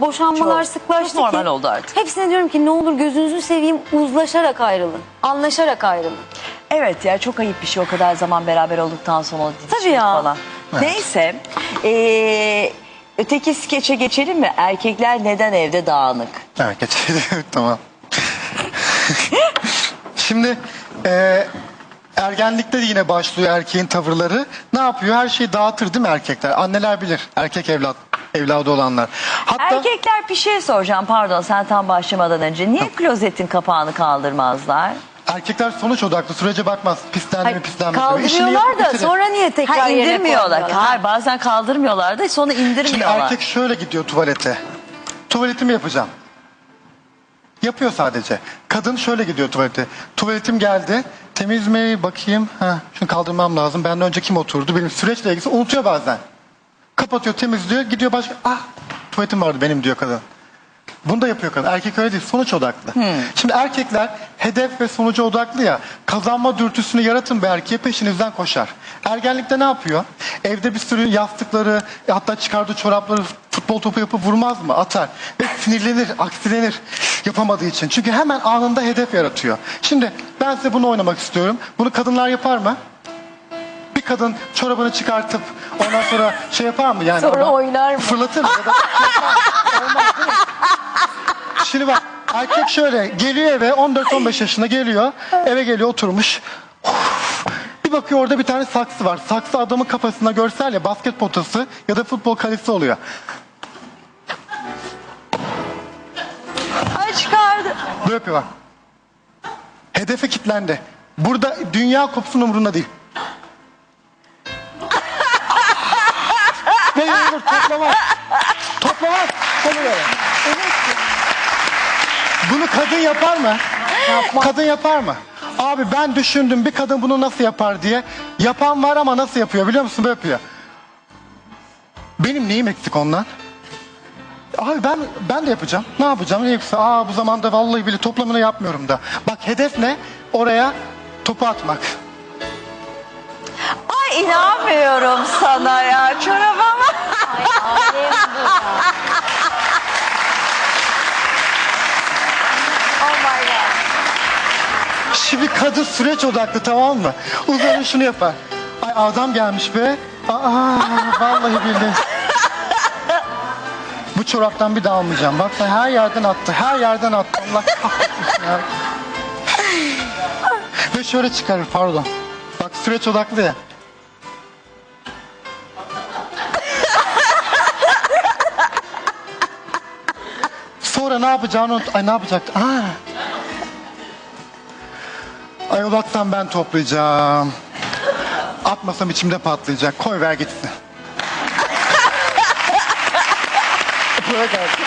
boşanmalar Çok. sıklaştı Çok normal ki. oldu artık. Hepsine diyorum ki ne olur gözünüzü seveyim uzlaşarak ayrılın. Anlaşarak ayrılın. Evet ya çok ayıp bir şey o kadar zaman beraber olduktan sonra Tabii ya. falan. Neyse ee, öteki skeçe geçelim mi? Erkekler neden evde dağınık? Evet geçelim tamam. Şimdi e, ergenlikte de yine başlıyor erkeğin tavırları. Ne yapıyor? Her şeyi dağıtır değil mi erkekler? Anneler bilir. Erkek evlat evladı olanlar. Hatta Erkekler bir şey soracağım pardon sen tam başlamadan önce. Niye klozetin kapağını kaldırmazlar? erkekler sonuç odaklı. Sürece bakmaz. Pislendi mi pislenmedi mi? İşini kaldırıyorlar yapıp da bitirir. sonra niye tekrar Ha yerine indirmiyorlar. koymuyorlar? Hayır bazen kaldırmıyorlar da sonra Şimdi indirmiyorlar. erkek şöyle gidiyor tuvalete. Tuvaletimi yapacağım. Yapıyor sadece. Kadın şöyle gidiyor tuvalete. Tuvaletim geldi. Temiz mi? Bakayım. Ha, şunu kaldırmam lazım. Benden önce kim oturdu? Benim süreçle ilgisi unutuyor bazen. Kapatıyor, temizliyor. Gidiyor başka. Ah, tuvaletim vardı benim diyor kadın. Bunu da yapıyor kadın. Erkek öyle değil. Sonuç odaklı. Şimdi erkekler hedef ve sonuca odaklı ya. Kazanma dürtüsünü yaratın bir erkeğe peşinizden koşar. Ergenlikte ne yapıyor? Evde bir sürü yastıkları hatta çıkardığı çorapları futbol topu yapıp vurmaz mı? Atar. Ve sinirlenir, aksilenir yapamadığı için. Çünkü hemen anında hedef yaratıyor. Şimdi ben size bunu oynamak istiyorum. Bunu kadınlar yapar mı? Kadın çorabını çıkartıp ondan sonra şey yapar mı? Yani Sonra oynar mı? Fırlatır mı? Ya da yapar mı? Olmaz değil mi? Şimdi bak erkek şöyle geliyor eve 14-15 yaşında geliyor. Eve geliyor oturmuş. Bir bakıyor orada bir tane saksı var. Saksı adamın kafasına görsel ya basket potası ya da futbol kalesi oluyor. Ay çıkardı. Böyle yapıyor bak. Hedefe kilitlendi. Burada dünya kopsun umurunda değil. Bunu kadın yapar mı? Kadın yapar mı? Abi ben düşündüm bir kadın bunu nasıl yapar diye. Yapan var ama nasıl yapıyor biliyor musun? Böyle yapıyor. Benim neyim eksik ondan? Abi ben ben de yapacağım. Ne yapacağım? Ne yapacağım? Aa bu zamanda vallahi bile toplamını yapmıyorum da. Bak hedef ne? Oraya topu atmak. Ay inanmıyorum sana ya çorabıma. Şimdi kadın süreç odaklı tamam mı? Uzanın şunu yapar. Ay adam gelmiş be. Aa vallahi billahi. Bu çoraptan bir daha almayacağım. Bak her yerden attı. Her yerden attı. Allah kahretsin ya. Ve şöyle çıkarır pardon. Bak süreç odaklı ya. Sonra ne yapacağını unut. Ay ne yapacaktı? Aa. Ay olaksam ben toplayacağım. Atmasam içimde patlayacak. Koy ver gitsin. Buraya geldi.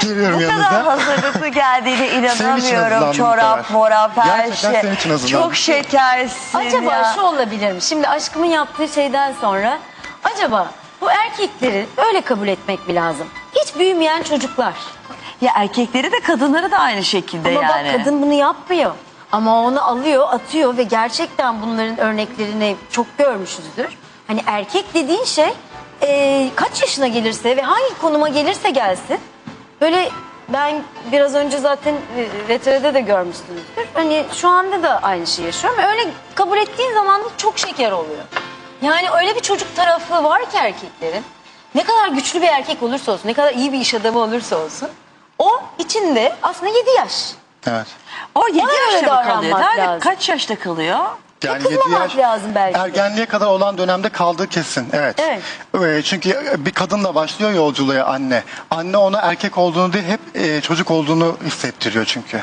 Geliyorum Bu kadar yanınıza. hazırlıklı geldiğine inanamıyorum. hazırlandım bu Çorap, kadar. morap, her Gerçekten şey. senin için hazırlandım. Çok şekersin Acaba ya. şu olabilir mi? Şimdi aşkımın yaptığı şeyden sonra acaba bu erkekleri öyle kabul etmek mi lazım? Hiç büyümeyen çocuklar. Ya erkekleri de kadınları da aynı şekilde Ama yani. bak kadın bunu yapmıyor. Ama onu alıyor, atıyor ve gerçekten bunların örneklerini çok görmüşüzdür. Hani erkek dediğin şey e, kaç yaşına gelirse ve hangi konuma gelirse gelsin. Böyle ben biraz önce zaten e, VTR'de de görmüşsünüzdür. Hani şu anda da aynı şeyi yaşıyorum. Öyle kabul ettiğin zaman da çok şeker oluyor. Yani öyle bir çocuk tarafı var ki erkeklerin. Ne kadar güçlü bir erkek olursa olsun, ne kadar iyi bir iş adamı olursa olsun. O içinde aslında 7 yaş. Evet. O 7 Ona göre yaşta mı davranmak kalıyor? Nerede, lazım. kaç yaşta kalıyor? Yani kızmamak yedi yaş, lazım belki de. Ergenliğe kadar olan dönemde kaldığı kesin. Evet. Evet. Ee, Çünkü bir kadınla başlıyor yolculuğa anne. Anne ona erkek olduğunu değil hep e, çocuk olduğunu hissettiriyor çünkü.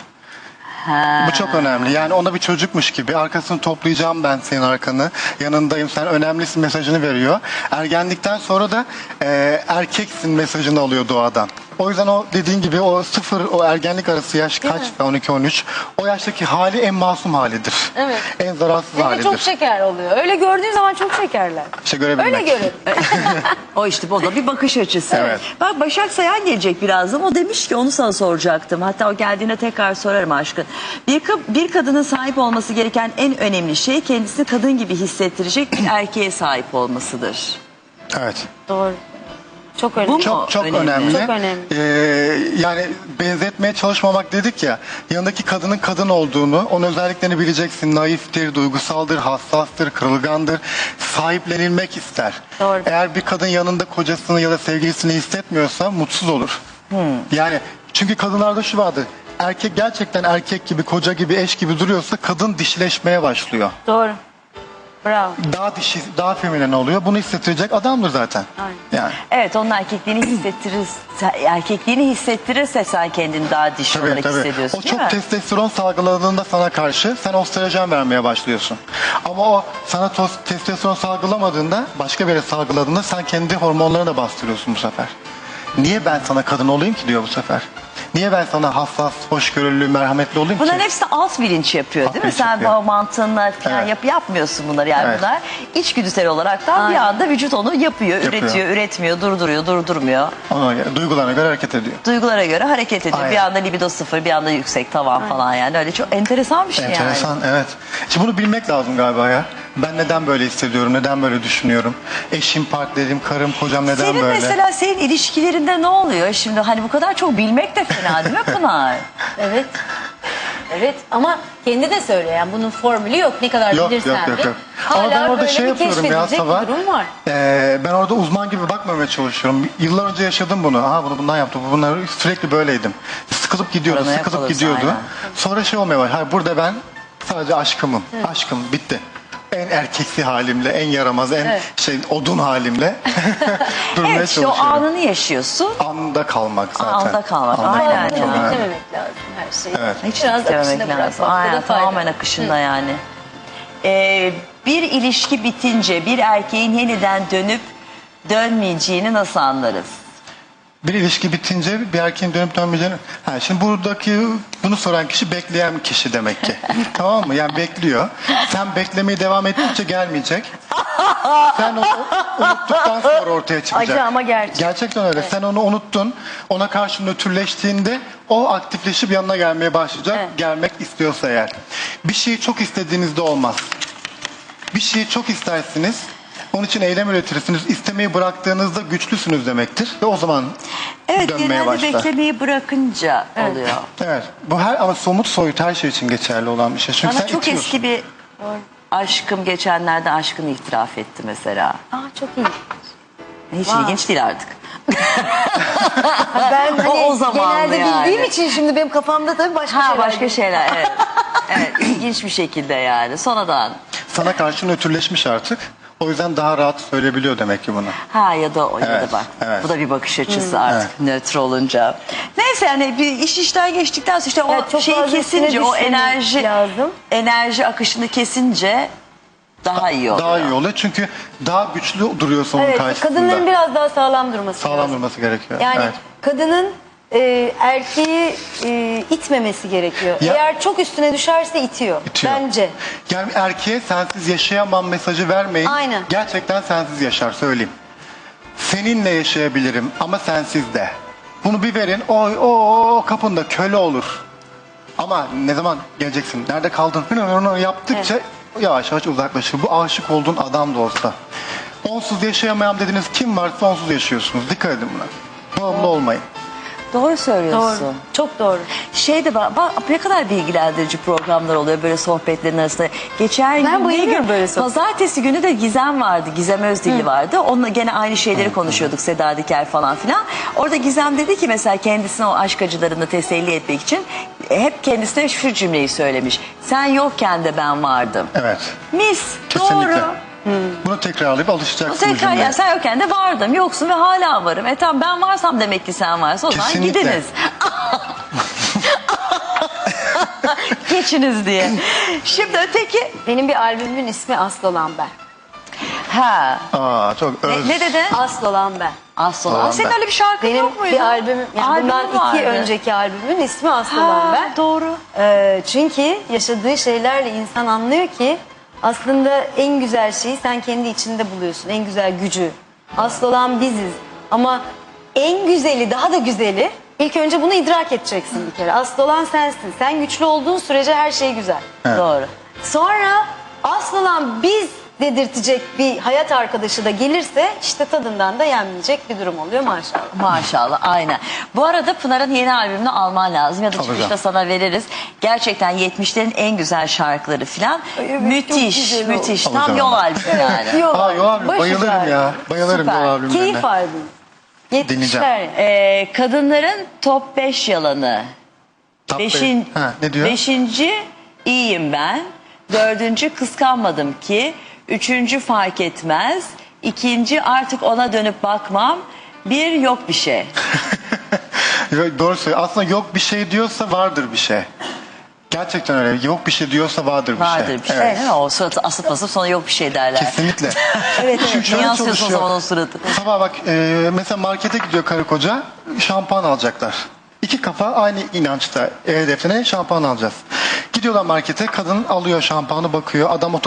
Ha. Bu çok önemli. Yani ona bir çocukmuş gibi arkasını toplayacağım ben senin arkanı. Yanındayım sen önemlisin mesajını veriyor. Ergenlikten sonra da e, erkeksin mesajını alıyor doğadan. O yüzden o dediğin gibi o sıfır o ergenlik arası yaş kaç 12-13 o yaştaki hali en masum halidir. Evet. En zararsız Ve halidir. çok şeker oluyor. Öyle gördüğün zaman çok şekerler. İşte görebilmek. Öyle görün. O işte o da bir bakış açısı. Evet. Bak Başak Sayan gelecek birazdan. O demiş ki onu sana soracaktım. Hatta o geldiğinde tekrar sorarım aşkın. Bir, ka- bir kadının sahip olması gereken en önemli şey kendisini kadın gibi hissettirecek bir erkeğe sahip olmasıdır. Evet. Doğru. Çok önemli. Bu mu? Çok çok önemli. önemli. Çok önemli. Ee, yani benzetmeye çalışmamak dedik ya. Yanındaki kadının kadın olduğunu, onun özelliklerini bileceksin. Naiftir, duygusaldır, hassastır, kırılgandır. Sahiplenilmek ister. Doğru. Eğer bir kadın yanında kocasını ya da sevgilisini hissetmiyorsa mutsuz olur. Yani çünkü kadınlarda şu vardır. Erkek gerçekten erkek gibi, koca gibi, eş gibi duruyorsa kadın dişileşmeye başlıyor. Doğru. Bravo. Daha dişi, daha feminen oluyor. Bunu hissettirecek adamdır zaten. Aynen. Yani. Evet onun erkekliğini hissettirirse, erkekliğini hissettirirse sen kendini daha dişi Tabii olarak tabii. hissediyorsun O çok mi? testosteron salgıladığında sana karşı sen östrojen vermeye başlıyorsun. Ama o sana tos- testosteron salgılamadığında başka biri salgıladığında sen kendi hormonlarını da bastırıyorsun bu sefer. Niye ben sana kadın olayım ki diyor bu sefer. Niye ben sana hassas, hoşgörülü, merhametli olayım Bunların ki? hepsi alt bilinç yapıyor Alt değil mi? bilinç Sen yapıyor. bu mantığınla falan Evet. yap, yapmıyorsun bunları yani Evet. bunlar içgüdüsel olarak da bir Aynen. anda vücut onu yapıyor, Yapıyor. üretiyor, üretmiyor, durduruyor, durdurmuyor. Ona göre, duygularına göre hareket ediyor. Duygulara göre hareket ediyor. Aynen. Bir anda libido sıfır, bir anda yüksek tavan falan yani. Öyle çok enteresan bir şey yani. Enteresan evet. Şimdi bunu bilmek lazım galiba ya. Ben neden böyle hissediyorum, neden böyle düşünüyorum? Eşim, partnerim, karım, kocam neden Senin böyle? mesela senin ilişkilerinde ne oluyor şimdi? Hani bu kadar çok bilmek de fena değil mi Pınar? Evet. Evet ama kendi de söylüyor yani bunun formülü yok ne kadar Yok bilirsen yok yok de. yok. Hala Ama ben orada böyle şey bir yapıyorum ya keşfedilecek sabah. bir durum var. Ee, ben orada uzman gibi bakmamaya çalışıyorum. Yıllar önce yaşadım bunu. Aha bunu bundan yaptım. bu Bunlar sürekli böyleydim. Sıkılıp gidiyordu, Paranoya sıkılıp gidiyordu. aynen. Sonra şey olmaya başladı. Hayır, burada ben sadece aşkımım. Aşkım bitti. En erkeksi halimle, en yaramaz, en Evet. şey odun halimle durmaya evet işte o çalışıyorum. anını yaşıyorsun. Anda kalmak zaten. Anda kalmak, Anda aynen kalmak. ya. beklememek lazım her şeyi. Evet. Hiç Biraz istememek akışına lazım. bırakmakta da Aynen fayda tamamen var. akışında yani. Ee, bir ilişki bitince bir erkeğin yeniden dönüp dönmeyeceğini nasıl anlarız? Bir ilişki bitince bir erkeğin dönüp dönmeyeceğini... Ha, şimdi buradaki bunu soran kişi bekleyen kişi demek ki. tamam mı? Yani bekliyor. Sen beklemeye devam ettikçe gelmeyecek. Sen onu unuttuktan sonra ortaya çıkacak. Acı ama gerçek. Gerçekten öyle. Sen onu unuttun. Ona karşı nötrleştiğinde o aktifleşip yanına gelmeye başlayacak. Evet. Gelmek istiyorsa eğer. Bir şeyi çok istediğinizde olmaz. Bir şeyi çok istersiniz. Onun için eylem üretirsiniz. İstemeyi bıraktığınızda güçlüsünüz demektir. Ve o zaman Evet dönmeye genelde başlar. beklemeyi bırakınca oluyor. Evet. Bu her ama somut soyut her şey için geçerli olan bir şey. Çünkü Bana sen çok itiyorsun. eski bir aşkım geçenlerde aşkını itiraf etti mesela. Aa çok iyi. Hiç ilginç değil artık. Ben hani O- o zamandı genelde yani. bildiğim için şimdi benim kafamda tabii başka Ha şeyler. başka şeyler evet. evet ilginç bir şekilde yani sonradan. Sana karşı nötrleşmiş artık. O yüzden daha rahat söyleyebiliyor demek ki bunu. Ha ya da o ya da Evet, bak. evet. Bu da bir bakış açısı artık nötr olunca. Neyse yani bir iş işten geçtikten sonra işte o Evet, çok şeyi fazla kesince o düşünmek enerji lazım. enerji akışını kesince daha iyi oluyor. Daha iyi oluyor çünkü daha güçlü duruyorsun onun Evet karşısında. kadınların biraz daha sağlam durması Sağlam lazım. durması gerekiyor. Yani Evet. kadının e, erkeği e, itmemesi gerekiyor. Ya- Eğer çok üstüne düşerse itiyor. İtiyor. Bence. Yani erkeğe sensiz yaşayamam mesajı vermeyin. Aynen. Gerçekten sensiz yaşar söyleyeyim. Seninle yaşayabilirim ama sensiz de. Bunu bir verin o, o, o kapında köle olur. Ama ne zaman geleceksin? Nerede kaldın? Yaptıkça yavaş yavaş uzaklaşır. Bu aşık olduğun adam da olsa. Onsuz yaşayamayam dediğiniz kim varsa onsuz yaşıyorsunuz. Dikkat edin buna. Bağımlı olmayın. Doğru söylüyorsun. Doğru. Çok doğru. Şey de bak, bak ne kadar bilgilendirici programlar oluyor böyle sohbetlerin arasında. Geçen Ben gün, bayılıyorum gün- böyle sohbet. Pazartesi günü de Gizem vardı. Gizem Özdilli vardı. Onunla gene aynı şeyleri konuşuyorduk Seda Diker falan filan. Orada Gizem dedi ki mesela kendisine o aşk acılarını teselli etmek için e, hep kendisine şu cümleyi söylemiş. Sen yokken de ben vardım. Evet. Mis. Kesinlikle. Doğru. Bunu tekrarlayıp Bu alışacaksınız tekrar yani sen yokken de vardım. Yoksun ve hala varım. E tamam ben varsam demek ki sen varsın. O zaman Kesinlikle. gidiniz. Geçiniz diye. Şimdi öteki... Benim bir albümümün ismi Aslı olan ben. Ha. Aa, çok öz. Ne, ne dedin? Aslı olan ben. Aslı. Olan Aa, senin ben. öyle bir şarkın Benim yok muydu? bir albümüm, yani Albümün bundan iki vardı. önceki albümün ismi Aslı Ha, olan ben. doğru. Ee, çünkü yaşadığı şeylerle insan anlıyor ki aslında en güzel şeyi sen kendi içinde buluyorsun. En güzel gücü. Asıl olan biziz. Ama en güzeli, daha da güzeli ilk önce bunu idrak edeceksin bir kere. Asıl olan sensin. Sen güçlü olduğun sürece her şey güzel. Doğru. Sonra asıl olan biz dedirtecek bir hayat arkadaşı da gelirse işte tadından da yenmeyecek bir durum oluyor maşallah. Maşallah aynen. Bu arada Pınar'ın yeni albümünü alman lazım ya da Alacağım. çıkışta sana veririz. Gerçekten 70'lerin en güzel şarkıları falan. evet, müthiş, güzel oldu. müthiş. Tam Alacağım yol albümü yani. Yol, Aa, yol albümü, başı bayılırım ya. Bayılırım Süper. yol albümlerine. Keyif albüm. 70'ler Dinleyeceğim. yani. Ee, kadınların top 5 yalanı. Top Beşin, beş. Ha, ne diyor? Beşinci iyiyim ben. Dördüncü kıskanmadım ki. Üçüncü fark etmez. İkinci artık ona dönüp bakmam. Bir yok bir şey. Yok, Doğru söylüyor. Aslında yok bir şey diyorsa vardır bir şey. Gerçekten öyle. Yok bir şey diyorsa vardır bir Vardır şey. bir şey Evet. değil mi? O suratı asıp asıp sonra yok bir şey derler. Kesinlikle. Evet Çünkü evet. şöyle Niye asıyorsun o çalışıyor. zaman o suratı? Sabah bak e, mesela markete gidiyor karı koca şampuan alacaklar. İki kafa aynı inançta. E hedefine şampuan alacağız. Gidiyorlar markete kadın alıyor şampuanı bakıyor. Adam otopark